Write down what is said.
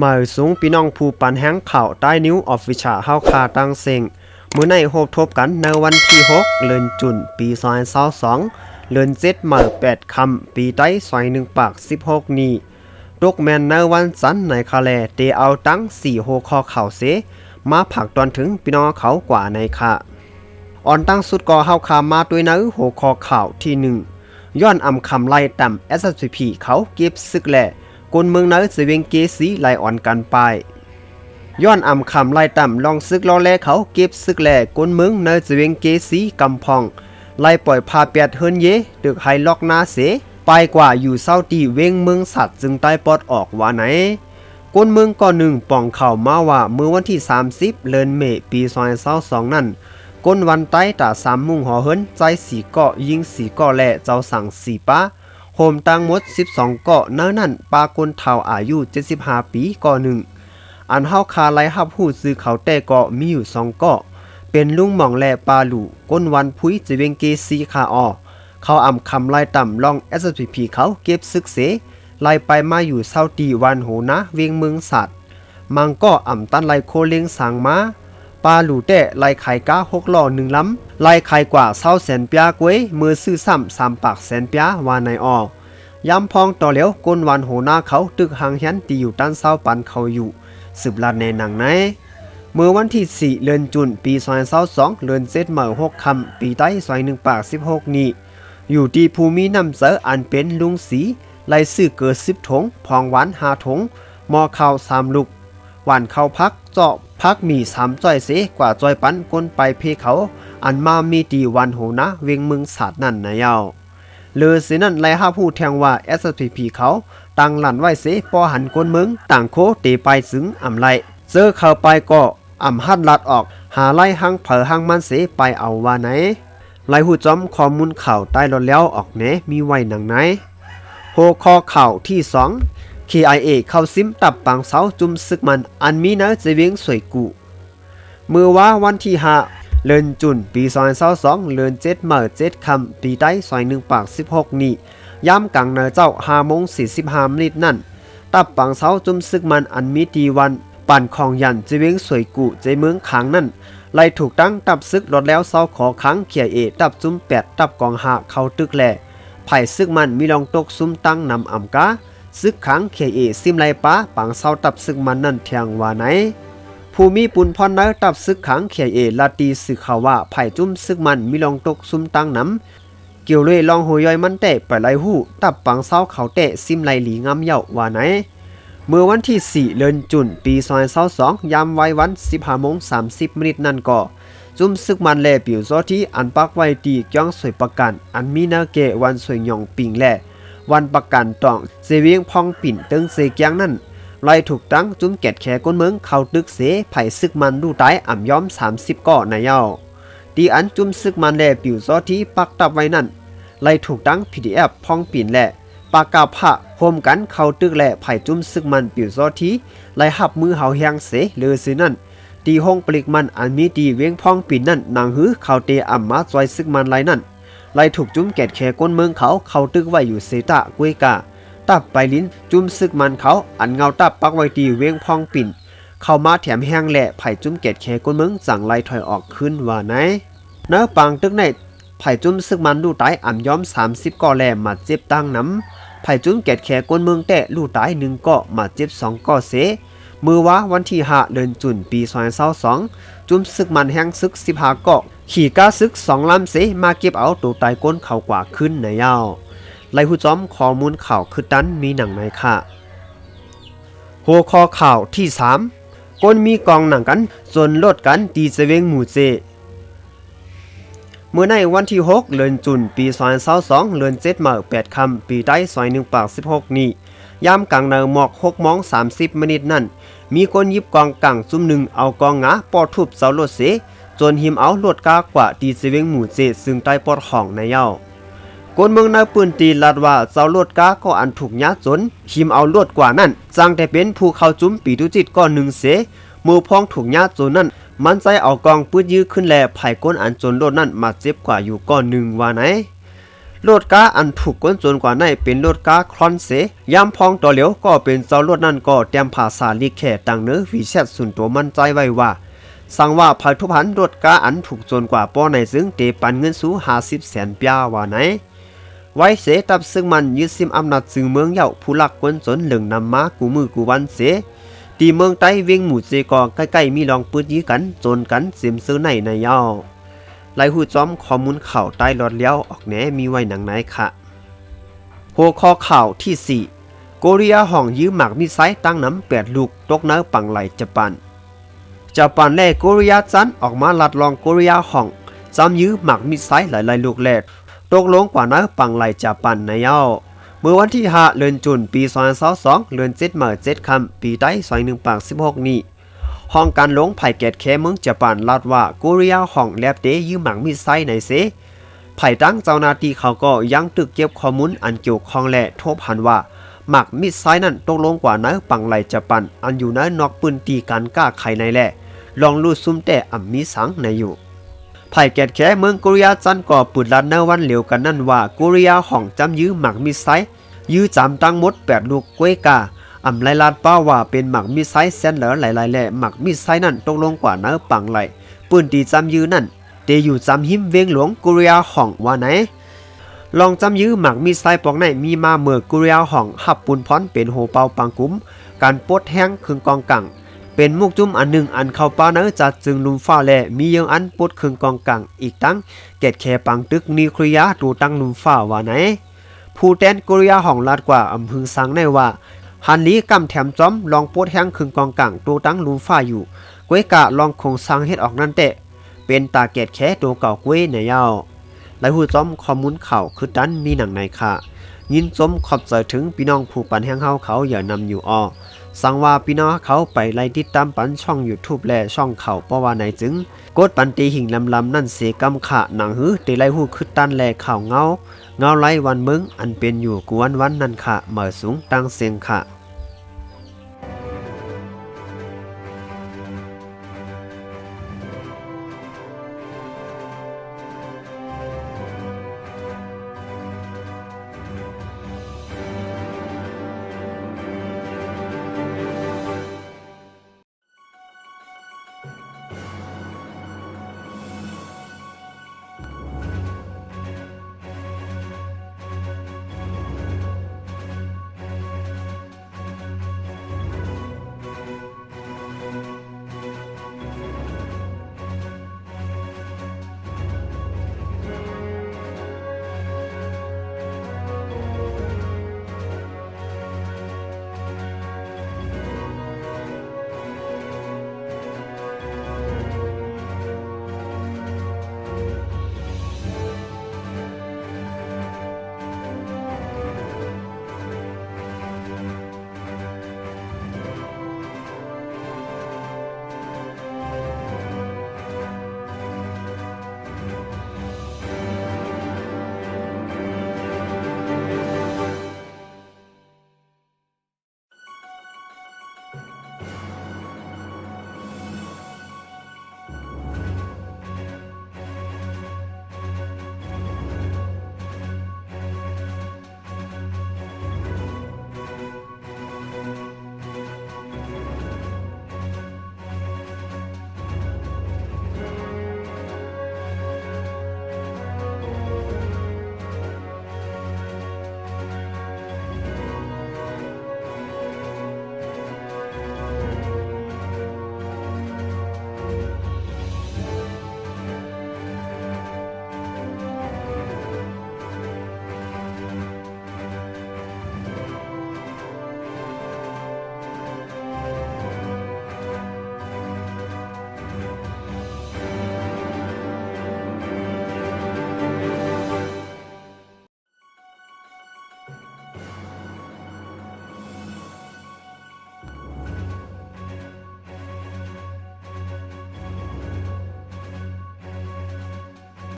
หมายสูงพี่น้องผู้ปันแห้งข่าวใต้นิ้วออฟฟิชาเฮาคาตั้งเซ็งมื้อในโฮบทบกันในวันที่ 6 เดือนจุนปี2022เดือน7หมาย8คำปีใต้ซอย1ปาก 16 นี้ตกแมนในวันจันในคาแลเตเอาตั้ง4โฮคอข่าวเสมาผักตอนถึงพี่น้องเขากว่าในค่ะอ่อนตั้งสุดก่อเฮาคามาด้วยนื้อหัวคอข่าวที่หนึ่งย้อนอำคำไล่ต่ำ SSP เขาเก็บซึกแหล่ กลเมืองเนื้อสิเวงเกสีไลอ่อนกันไปย้อนอ่ำคำไล่ต่ำลองซึกลอแลเขาเก็บซึกแล่กลเมืองเนื้อสิเวงเกสีกำพอง ไล่ปล่อยพาเปียดเฮินเยตึกไฮล็อกนาเสไปกว่าอยู่เศร้าตีเวงเมืองสัตว์จึงใต้ปอดออกว่าไหนกวนเมืองก่อนหนึ่งป่องเข่ามาว่าเมื่อวันที่ 30เดือนเมษปี2022นั้นก้นวันใต้ตาสามมุ่งหอเฮินใจสีเกาะยิงสีเกาะแหล่เจ้าสั่งสีป้า โฮมตังหมด 12 เกาะเนื้อนั่นปากนเท่าอายุ 75 ปีก่อหนึ่ง อันเฮาคาไลฮับหู้ซื้อเขาแต่เกาะมีอยู่สองเกาะ เป็นลุงหม่องแลปาหลูก้นวันพุยจะเวงเกซีคาออเขาอำคำไล่ต่ำลอง SPP เขาเก็บซึกเสไล่ไปมาอยู่เศร้าตีวันโหนะเวียงเมืองสัตว์ มังก็อ่ำตันไล่โคเลียงสางมาปลาหลูเตะไล่ไข่ก้าหกหล่อหนึ่งล้ำ ไล่ไข่กว่าเศร้าแสนปียกวยมือซื้อซ้ำสามปากแสนปียวานในออย้ำพองต่อเหลียวก้นวันโหหน้าเขาตึกหางเฮียนตีอยู่ด้านเศร้าปันเขาอยู่สืบลาดในหนังไหนเมื่อวันที่ 4 เดือนจุนปี2022เดือนเซตเหมา6คำปีใต้ซอย1ปาก16นี้อยู่ที่ภูมิน้ำเสออันเป็นลุงสีไล่ซื้อเกิด10ถงพองหวาน5ถงมอข้าว3ลูกหวานข้าวพักเจาะพักมีสามจ้อยเสกว่าจ้อยปันก้นไปเพเขา อันมามีตีวันโหนะเวียงเมืองศาสตร์นั่นนะเยาเลือสินั่นไล่ห้าผู้แทงว่า SPP เขาตั้งหลันไว้เสปอหันก้นเมืองต่างโคเตไปสึงอ่ำไลเจอเข้าไปก็อ่ำหัดลัดออก หาไล่หังเผอหังมันเสไปเอาว่าไหนไล่หูจอมข้อมูลข่าวใต้รถแล้วออกแหนมีไว้หนังไหนโฮคอข่าวที่2 KIA เข้าซิมตับปังเสาจุมซึกมันอันมีเนื้อจะเวียงสวยกูเมื่อว่าวันที่5 เลือนจุนปี2022เลือน7เมื่อ7คำปีใต้ซอย1ปาก16นี้ย้ำกังเนอเจ้า5โมง45มิบห้านินั่น ตับปังเสาจุมซึกมันอันมีตีวัน ปั่นของยันจะเวงสวยกูใจเมืองขางนั่นไล่ถูกตั้งตับซึกรถแล้วเสาขอค้างเขียเอตับจุมแปดตับกองหาเข้าตึกแหล่ไผ่ซึกมันมีลองตกซุ้มตั้งนำอ่ำกาซึกขังเคเอซิมไลป้าปังเศร้าตับซึกมันนั่นเทียงว่าไหน ผู้มีปุนพรน้อยตับซึกขังเคเอลาตีสึกขาวว่าไผ่จุ้มซึกมันมีลองตกซุ้มตั้งน้ำเกี่ยวเลยลองหูย่อยมันเตะไปไลหู้ตับปังเศร้าเขาเตะซิมไลหลีงามเย่าว่าไหนเมื่อวันที่ 4 เดือนจุนปี2022ยามไว้วัน 15โมง30มินินั่นก็จุ่มซึกมันแลปิวซอที่อันปักไว้ตีจ้องสวยประกันอันมีนาเกวันสวยหยองปิงแลวันประกันตองเสเวียงพองปิ่นตึงเสกียงนั่น ไล่ถูกตั้งจุ่มแกดแขก้นเมืองเข้าตึกเสไผ่ซึกมันดูตายอ่ำย้อม 30ก่อในเย้าตีอันจุ่มซึกมันแลปิวซอที่ปักตับไว้นั่นไล่ถูกตั้ง PDF พองปิ่นแลปากกาพระโฮมกันเข้าตึกแลไผ่จุ่มซึกมันปิวซอที่ไล่หับมือเฮาเฮียงเสเลือซื้อนั่นตีห้องปลิกมันอันมีตีเวียงพองปิ่นนั่นนางหื้อเขาเตอ่ำมาจอยซึกมันไรนั่นไล่ถูกจุ้มแกดแขก้นเมืองเขาเขาตึกไว้อยู่เซตะกวยกา ตับไปลิ้นจุ้มซึกมันเขาอันเงาตับปักไว้ตีเวียงพองปิ่น เข้ามาแถมแห้งแหละไผ่จุ้มแกดแขก้นเมืองสั่งไล่ถอยออกขึ้นว่าไหนเนื้อปังตึกในไผ่จุ้มซึกมันดูตายอ่ำย้อม 30ก่อแหลมมาเจ็บตั้งน้ำไผ่จุ้มแกดแขก้นเมืองแต่ลู่ตายหนึ่งก่อมาเจ็บสองก่อเสมือว่าวันที่ห้าเดือนจุนปี2022จุ่มซึกมันแห้งซึก15เกาะขี่ก้าซึกสองลำเสมาเก็บเอาตัวตายก้นเข่ากว่าขึ้นในยาว ไล่หูจอมข้อมูลข่าวคือดันมีหนังในค่ะ หัวข้อข่าวที่ 3ก้นมีกองหนังกันจนลดกันตีเสเวงหมู่เจเมื่อในวันที่ 6 เดือนจุนปี2022เดือน7มา8คำปีใต้ซอย1ปาก 16 นี้ยามกลางเนิหมอก6โมง30มินินั่น มีคนยิบกองกังซุ่มหนึ่งเอากองงาปอทุบเสารถเสจนหิมเอาลวดกากว่าตีเสเวงหมู่เจซึ่งใต้ปอดห้องในเย้า คนเมืองนาปืนตีลัดว่าเจ้าลวดกาก็อันถูกยาจนหิมเอาลวดกว่านั่นจังแต่เป็นผู้เข้าจุ้มปีตุจิตก็หนึ่งเสมือพองถูกยาจนนั่นมันใจเอากองปืดยื้อขึ้นแลไผ่ก้นอันจนลวดนั่นมาเจ็บกว่าอยู่ก้อนหนึ่งว่าไหนโลดกาอันถูกก้นจนกว่าในเป็นโลดกาครอนเสยามพองต่อเหลียวก็เป็นเจ้าโลดนั่นก็เตรียมภาษาลิแค่ต่างเนื้อวีแชทส่วนตัวมั่นใจไว้ว่าสั่งว่าภัยทุพันโลดกาอันถูกจนกว่าป้อในซึ่งเตปันเงินสูห้าสิบแสนปียาว่าไหน ไว้เสตับซึ่งมันยึดซิมอำนาจจึงเมืองเหย่าผู้ลักกวนจนเหลึงนำมากูมือกูวันเสตีเมืองใต้เวียงหมู่เจกอใกล้ๆมีลองปืดยี้กันจนกันเสียมซื้อในในเย่าไล่หูจอมข้อมูลข่าวใต้รอดเลี้ยวออกแหนมีไว้หนังไหนค่ะหัวข้อข่าวที่ 4 โกเรียห้องยื้อหมากมีไซส์ตั้งน้ำแปดลูกตกเนื้อปังไหลจะปันจะปันแล่โกเรียจันออกมาลัดลองโกเรียห้องจำยื้อหมากมีไซส์หลายๆลูกแลด ตกลงกว่านื้อปังไหลจะปันในเย้าเมื่อวันที่5เดือนจุนปี2022เดือน7เมื่อ7คำปีใต้21ปาก16นี้ห้องการลงไผ่แกดแคเมืองญี่ปุ่นลาดว่ากเรียห้องแลบเตยืมหมังมีไซในเซไผ่ตั้งเจ้าหน้าที่เขาก็ยังตึกเก็บข้อมูลอันเกี่ยวข้องและทบหันว่าหมักมีไซนั้นตกลงกว่านื้อปังไหลญี่ปุ่นอันอยู่นื้อนอกปืนตีการกล้าไขในแหละลองรูดซุ่มแต่อ่ำมีสังในอยู่ ไผ่แกดแค่เมืองกเรียาจันก็ปืดลัดเนวันเหลียวกันนั่นว่ากเรียาห้องจำยื้อหมักมีไซยื้อจำตั้งมดแปดลูกกล้วยกาอ่ำไลลาดป้าว่าเป็นหมักมีไซเส้นเหลอหลายๆแหล่หมักมีไซนั่นตกลงกว่าเนื้อปังไหลปืนตีจำยื้อนั่นเตอยู่จำหิมเวียงหลวงกุริยาห้องว่าไหนลองจำยื้อหมักมีไซปอกในมีมาเมื่อกุริยาห้องหับปุนพรเป็นโหเปาปังกุ้มการปดแห้งคึงกองกัง เป็นมุกจุ้มอันหนึ่งอันเข้าป้าเนื้อจัดจึงลุมฟ้าแลมียังอันปดคึงกองกังอีกตั้งเกตแคปังตึกนิวเคลียร์ตูตั้งลุมฟ้าว่าไหนผู้แทนกุริยาห้องลาดกว่าอำพึงสังในว่าฮันลีกำแถมจอมลองโปดแห้งคึงกองกลางตัวตั้งลุมฟ้าอยู่กวยกะลองคงสังเฮ็ดออกนั่นเตะเป็นตาเกตแคตัวเก่ากวยในยาวหลายหูจอมข้อมูลข่าวคือดันมีหนังในค่ะ ยินจมขอบใจถึงพี่น้องผู้ปันแห้งเฮาเขาอย่านำอยู่ออ สั่งว่าพี่น้องเขาไปไล่ติดตามปันช่อง YouTube และช่องเขาเพราะว่าในจึงกดปันตีหิ่งลำลำนั่นเสกำขะหนังหือตีไล่หูคือตันแลข่าวเงาเงาไล่วันมึงอันเป็นอยู่กวนวันนั่นขะเหมอสูงตั้งเสียงขะ